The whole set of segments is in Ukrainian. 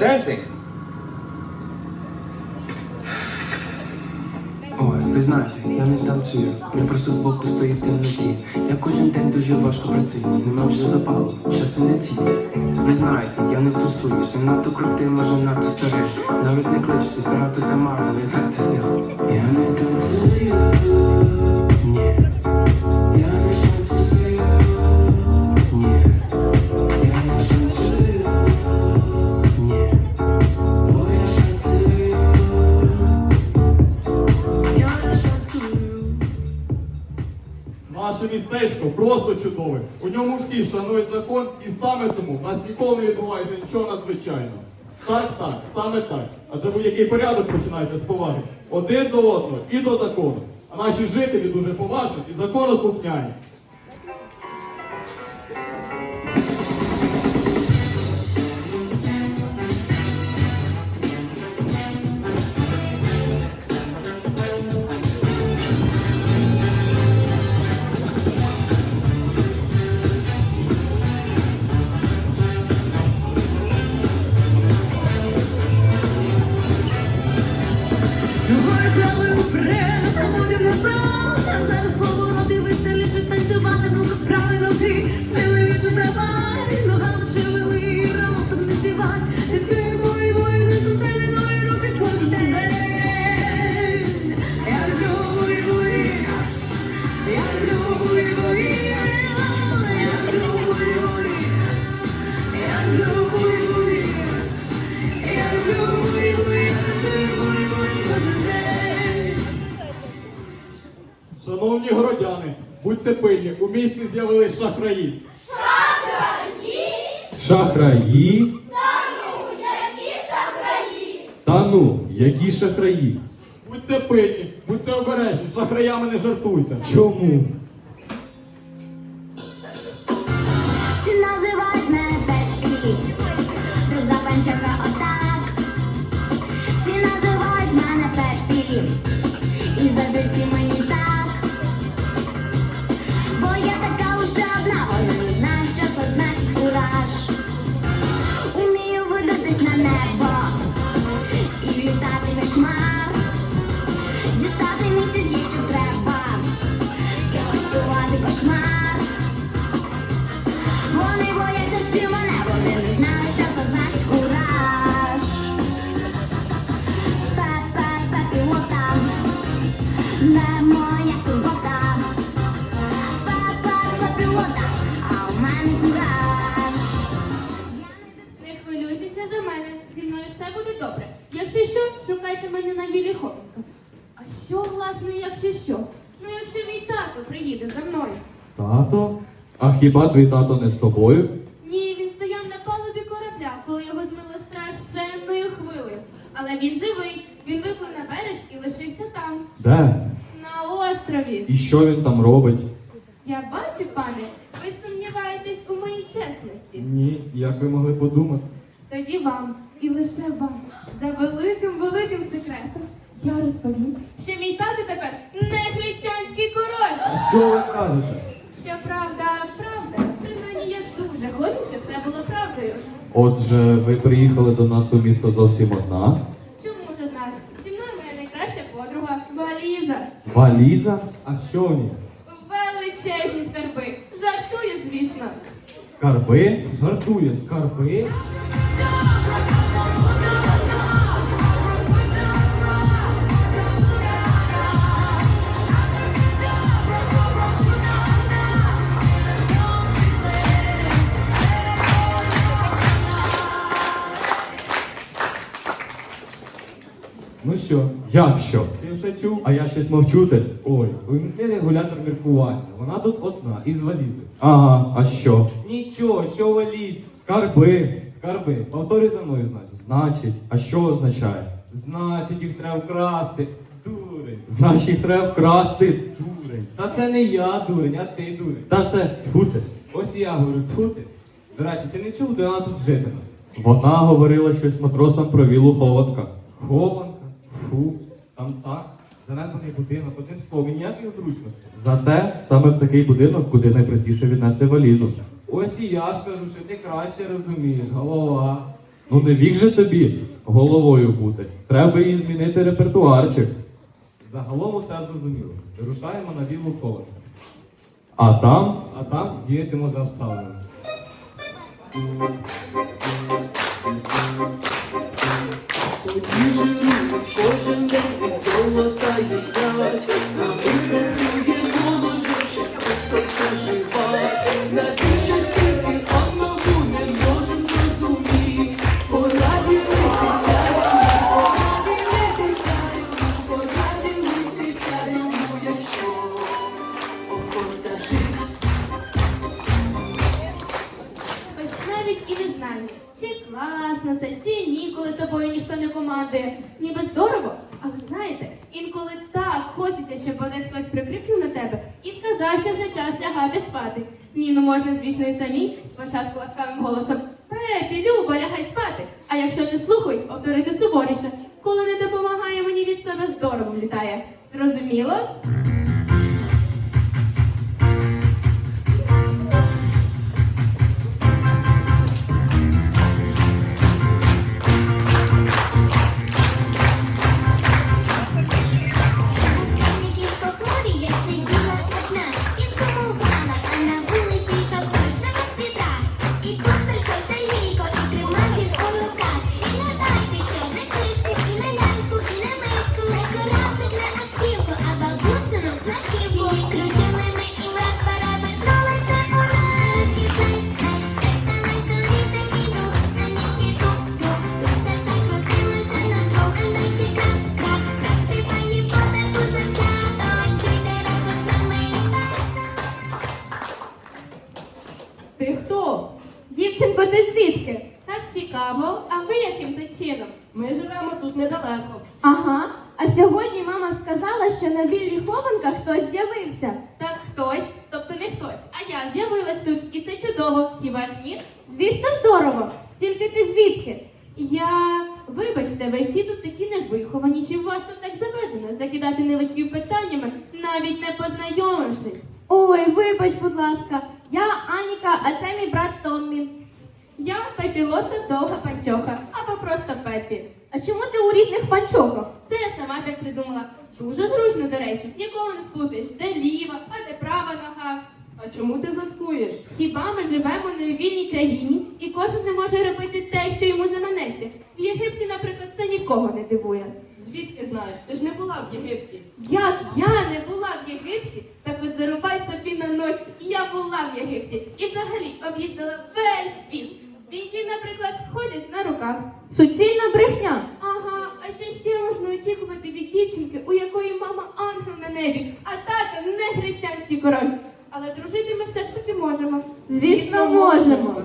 Dancing. Ой, ви знаєте, я не танцюю, я просто збоку стою в темноті. Я кожен день дуже важко працюю, нема вже запалу, часи не ті. Ви знаєте, я не тусуюся, надто крутий, може надто старий. Навіть не кличте, старатися марно, не дайте сил. Я не танцюю, ні. Містечко просто чудове. У ньому всі шанують закон, і саме тому в нас ніколи не відбувається нічого надзвичайного. Так, так, саме так. Адже будь-який порядок починається з поваги один до одного і до закону. А наші жителі дуже поважні і законослухняні. Будьте у місті з'явились шахраї. Шахраї? Шахраї? Та ну, які шахраї? Будьте пильні, будьте обережні, з шахраями не жартуйте. Чому? Всі називають мене Пепі, друга панчака отак. Всі називають мене Пепі, і завжди мені не моя турбота. Пілота, а у мене кураж. Не хвилюйтеся за мене, зі мною все буде добре. Якщо що, шукайте мене на білі хопінка. А що, власне, якщо що? Ну, якщо мій тато приїде за мною. Тато? А хіба твій тато не з тобою? Ні, він стояв на палубі корабля, коли його змило страшенною хвилею. Але він живий, він виплив на берег і лишився там, Де? на острові. І що він там робить? Я бачу, пане, ви сумніваєтесь у моїй чесності. Ні, як ви могли подумати? Тоді вам і лише вам за великим великим секретом я розповім, що мій тато тепер не християнський король. Що ви кажете? Що правда, правда. Принаймні я дуже хочу, щоб це було правдою. Отже, ви приїхали до нас у місто зовсім одна. Чому ж однак? Зі мною моя найкраща подруга Валіза. А що в ній? Величезні скарби. Жартую, звісно. Скарби? Жартує, скарби? Ну що? Як що? Чув? А я щось мовчу ти? Ой, увімкни регулятор міркування. Вона тут одна, із валізи. Ага, а що? Нічого, що валіз? Скарби. Скарби, повторюй за мною, значить. Значить, а що означає? Значить, їх треба вкрасти. Дурень. Значить, їх треба вкрасти. Дурень. Та це не я дурень, а ти дурень. Та це тьфу ти. Ось я говорю, тут ти. До речі, ти не чув, де вона тут житиме? Вона говорила щось матросам про вілу хованка. Хованка. Фу, там так. Занедбаний будинок, одним словом, і ніяких зручностей. Зате саме в такий будинок, куди найпростіше віднести валізу. Ось і я ж кажу, що ти краще розумієш, голова. Ну не вік же тобі головою бути. Треба їй змінити репертуарчик. Загалом усе зрозуміло. Рушаємо на віллу Хованка. А там А там діятимо за обставинами. Не. Ніби здорово, але знаєте, інколи так хочеться, щоб один хтось прикрикнув на тебе і сказав, що вже час лягати спати. Ні, ну можна, звісно, і самі спочатку ласкавим голосом Пепі, Люба, лягай спати. А якщо не слухай, повторити суворіше. Коли не допомагає, мені від себе здорово влітає. Зрозуміло? Ти звідки? Так цікаво, а ви яким то чином? Ми живемо тут недалеко. Ага. А сьогодні мама сказала, що на віллі хованка хтось з'явився. Так хтось, тобто не хтось, а я з'явилась тут, і це чудово. Хіба ж ні? Звісно, здорово. Тільки ти звідки? Я. Вибачте, ви всі тут такі невиховані, чи у вас тут так заведено закидати новачків питаннями, навіть не познайомившись. Ой, вибач, будь ласка, я Аніка, а це мій брат Томмі. Я Пепілота довга панчоха, або просто Пепі. А чому ти у різних панчохах? Це я сама так придумала. Дуже зручно, до речі, ніколи не сплутаєш, де ліва, а де права нога. А чому ти заткуєш? Хіба ми живемо на вільній країні, і кожен не може робити те, що йому заманеться. В Єгипті, наприклад, це нікого не дивує. Звідки знаєш? Ти ж не була в Єгипті. Як я не була в Єгипті, так от зарубай собі на носі. Я була в Єгипті і взагалі об'їздила весь світ. Бійці, наприклад, ходять на руках. Суцільна брехня. Ага, а що ще можна очікувати від дівчинки, у якої мама ангел на небі, а тато не християнський король. Але дружити ми все ж таки можемо. Звісно, можемо.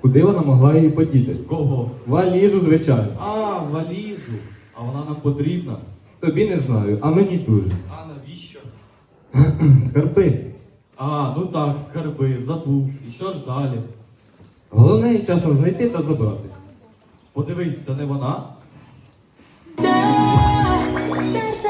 Куди вона могла її подіти? кого? Валізу, звичайно. А, валізу. А вона нам потрібна. Тобі не знаю, а мені дуже. А навіщо? Скарби. А, ну так, скарби, забув. І що ж далі? Головне її часом знайти та забрати. Подивись, це не вона? серце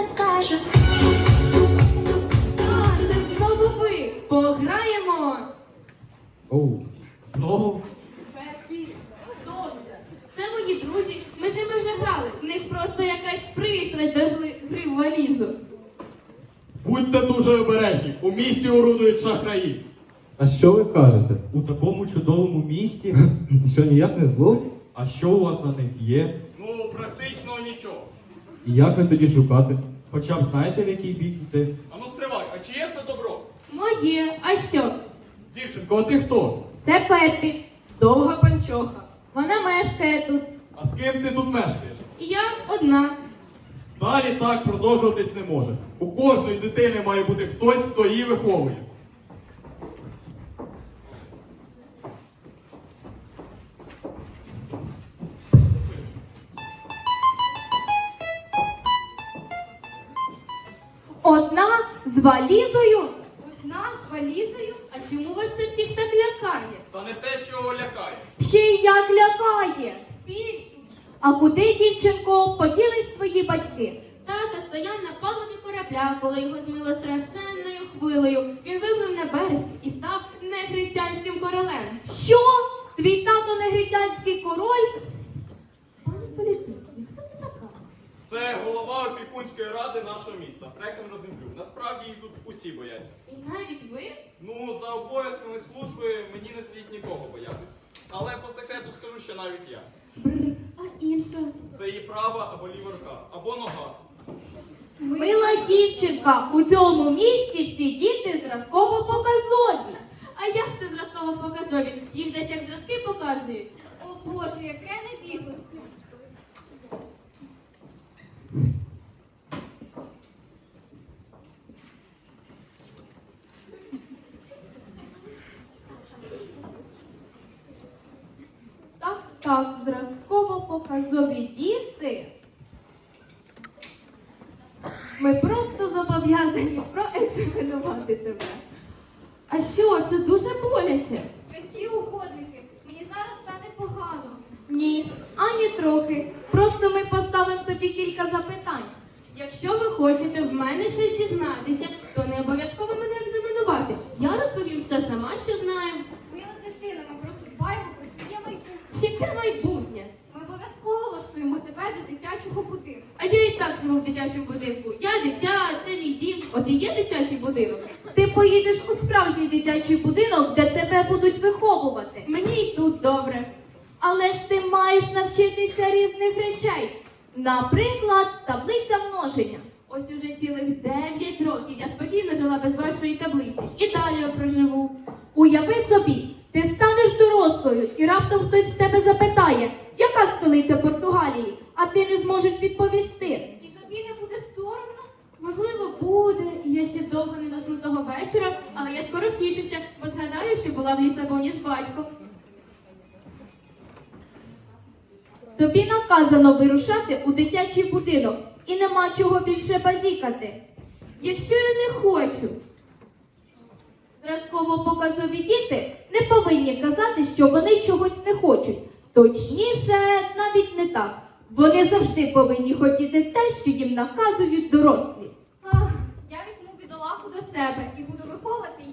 не? А що у вас на них є? Ну, практично нічого. І як ви тоді шукати? Хоча б знаєте, в який бік йти? А ну стривай, а чиє це добро? Моє. А що? Дівчинко, а ти хто? Це Пеппі. Довга панчоха. Вона мешкає тут. А з ким ти тут мешкаєш? І я одна. Далі так продовжуватись не може. У кожної дитини має бути хтось, хто її виховує. Одна з валізою. Одна з валізою? А чому вас це всіх так лякає? Та не те, що лякає. Ще й як лякає. Більше. А куди, дівчинко, поділись твої батьки? Тато стояв на палубі корабля, коли його змило страшенною хвилею. Він виплив на берег і став негритянським королем. Що? Твій тато негритянський король? Пане така? Це голова опікунської ради нашого міста, Фрекен Розенблю. Насправді її тут усі бояться. І навіть ви? Ну, за обов'язками служби мені не слід нікого боятись. Але по секрету скажу, що навіть я. А інша? Це її права або ліва рука, або нога. Мила дівчинка, у цьому місті всі діти зразково показові. А як це зразково показові? Їх десь як зразки показують. О Боже, яке невігластво. Так, так, зразково діти. Ми просто зобов'язані проекзаменувати тебе. А що, це дуже боляче. Святі угодники, мені зараз стане погано. Ні, ані трохи. Просто ми поставимо тобі кілька запитань. Якщо ви хочете в мене щось дізнатися, то не обов'язково мене екзаменувати. Я розповім все сама, що знаю. Мила дитина, ми просто дбаємо про твоє майбутнє. Яке майбутнє? Ми обов'язково влаштуємо тебе до дитячого будинку. А я і так живу в дитячому будинку. Я дитя, це мій дім. От і є дитячий будинок. Ти поїдеш у справжній дитячий будинок, де тебе будуть виховувати. Мені і тут добре. Але ж ти маєш навчитися різних речей. Наприклад, таблиця множення. Ось уже цілих 9 років я спокійно жила без вашої таблиці. І далі я проживу. Уяви собі, ти станеш дорослою і раптом хтось в тебе запитає, яка столиця Португалії, а ти не зможеш відповісти. І тобі не буде соромно? Можливо, буде. Я ще довго не засну того вечора, але я скоро втішуся, бо згадаю, що була в Лісабоні з батьком. Тобі наказано вирушати у дитячий будинок і нема чого більше базікати. Якщо я не хочу, Зразково показові діти не повинні казати, що вони чогось не хочуть. Точніше, навіть не так. Вони завжди повинні хотіти те, що їм наказують дорослі. Ах, я візьму бідолаху до себе і буду виховувати її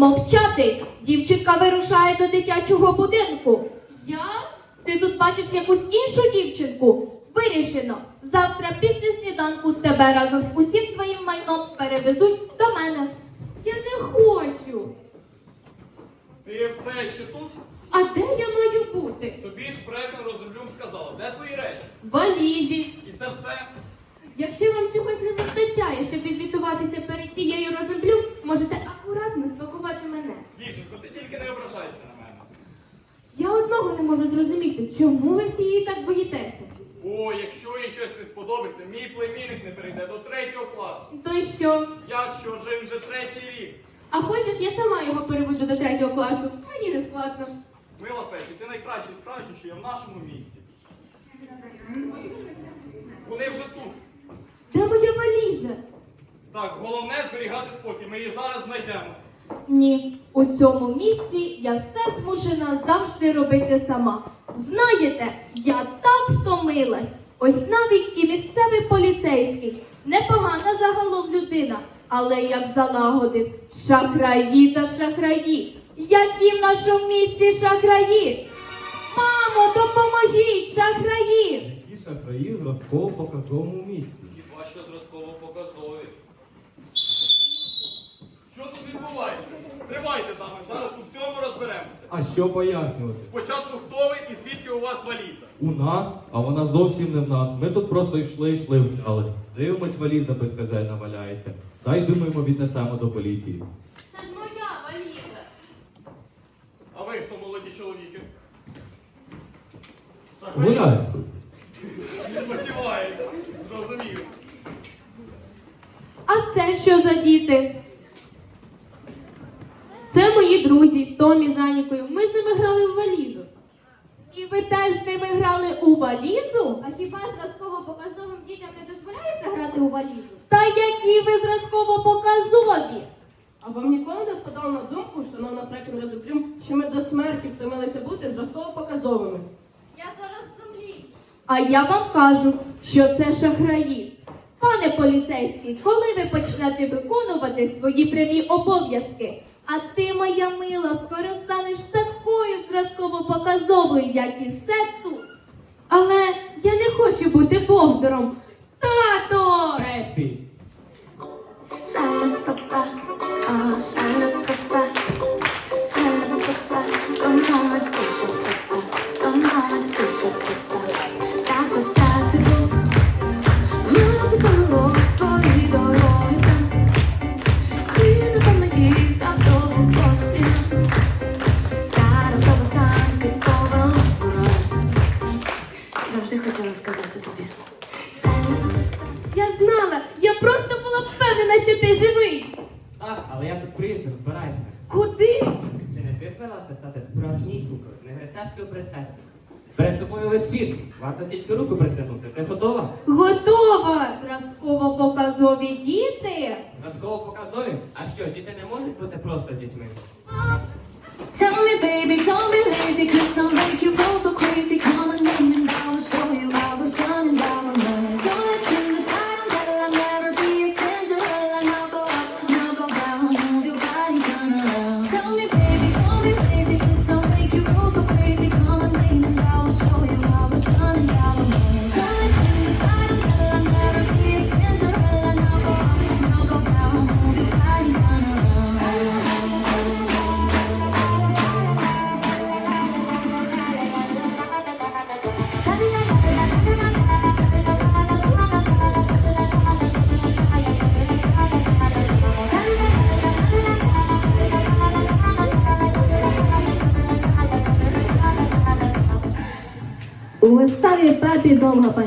Мовчати! Дівчинка вирушає до дитячого будинку. я Ти тут бачиш якусь іншу дівчинку? Вирішено. Завтра після сніданку тебе разом з усім твоїм майном перевезуть до мене. я не хочу. Ти все ще тут? А де я маю бути? Тобі ж Фрекен Розенблюм сказала, де твої речі? В валізі. І це все? Якщо вам чогось не вистачає, щоб відзвітуватися перед тією роземблю, можете акуратно спакувати мене. Дівчинко, ти тільки не ображайся на мене. Я одного не можу зрозуміти, чому ви всі її так боїтеся. О, якщо їй щось не сподобається, мій племінник не перейде до третього класу. То й що? Як що вже він вже третій рік? А хочеш, я сама його переведу до третього класу. Мені не складно. Мила Пепі, ти найкращий справжній, що є в нашому місті. Вони вже тут. Де моя валіза? Так, головне зберігати спокій. Ми її зараз знайдемо. Ні, у цьому місці я все змушена завжди робити сама. Знаєте, я так втомилась. Ось навіть і місцевий поліцейський. Непогана загалом людина, але як залагодив. Шахраї та шахраї. які в нашому місті шахраї. Мамо, допоможіть, шахраї! Які шахраї в зразково показовому місці. Хіба що зразково показові. Що тут відбувається? Стривайте там, зараз у всьому розберемося. А що пояснювати? Спочатку хто ви і звідки у вас валіза? У нас, а вона зовсім не в нас. Ми тут просто йшли, йшли, впали. Дивимось, валіза безхазяйна валяється. Дай думаємо, віднесемо до поліції. Це ж моя валіза. А ви хто молоді чоловіки? Гуляй. Відпочиваєте. Зрозумів. А це що за діти? Це мої друзі, Томі з Анікою. Ми з ними грали в валізу. І ви теж з ними грали у валізу? А хіба зразково показовим дітям не дозволяється грати у валізу? Та які ви зразково показові? А вам ніколи не спадало на думку, шановна Фрекен Розуплюм, що ми до смерті втомилися бути зразково показовими? Я зараз сумлію. А я вам кажу, що це шахраї. Пане поліцейський, коли ви почнете виконувати свої прямі обов'язки? А ти, моя мила, скоро станеш такою зразково показовою, як і все тут. Але я не хочу бути бовдором. Тато! Пепі! Papá, oh sala papá, sala Готова! Зразково показові діти. Казково-показові? А що, діти не можуть бути просто дітьми? Tell me, baby, don't be lazy, cause I'll make you go so crazy. Come on, name and I will show you how we're sunning down on night.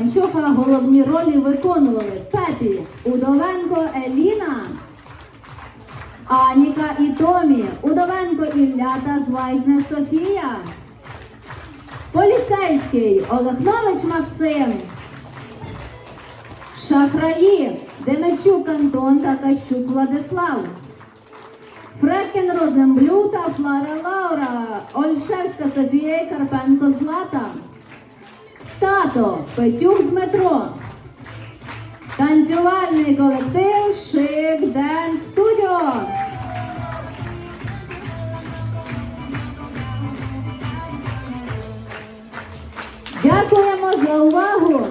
Довга головні ролі виконували Пепі, Удовенко Еліна, Аніка і Томі, Удовенко Ілля та Звайзне Софія, Поліцейський Олехнович Максим, Шахраї Демечук Антон та Кащук Владислав. Фрекен Розенблю та Флара Лаура, Ольшевська Софія і Карпенко Злата тато Петюк Дмитро. Танцювальний колектив Шик Ден Студіо. Дякуємо за увагу.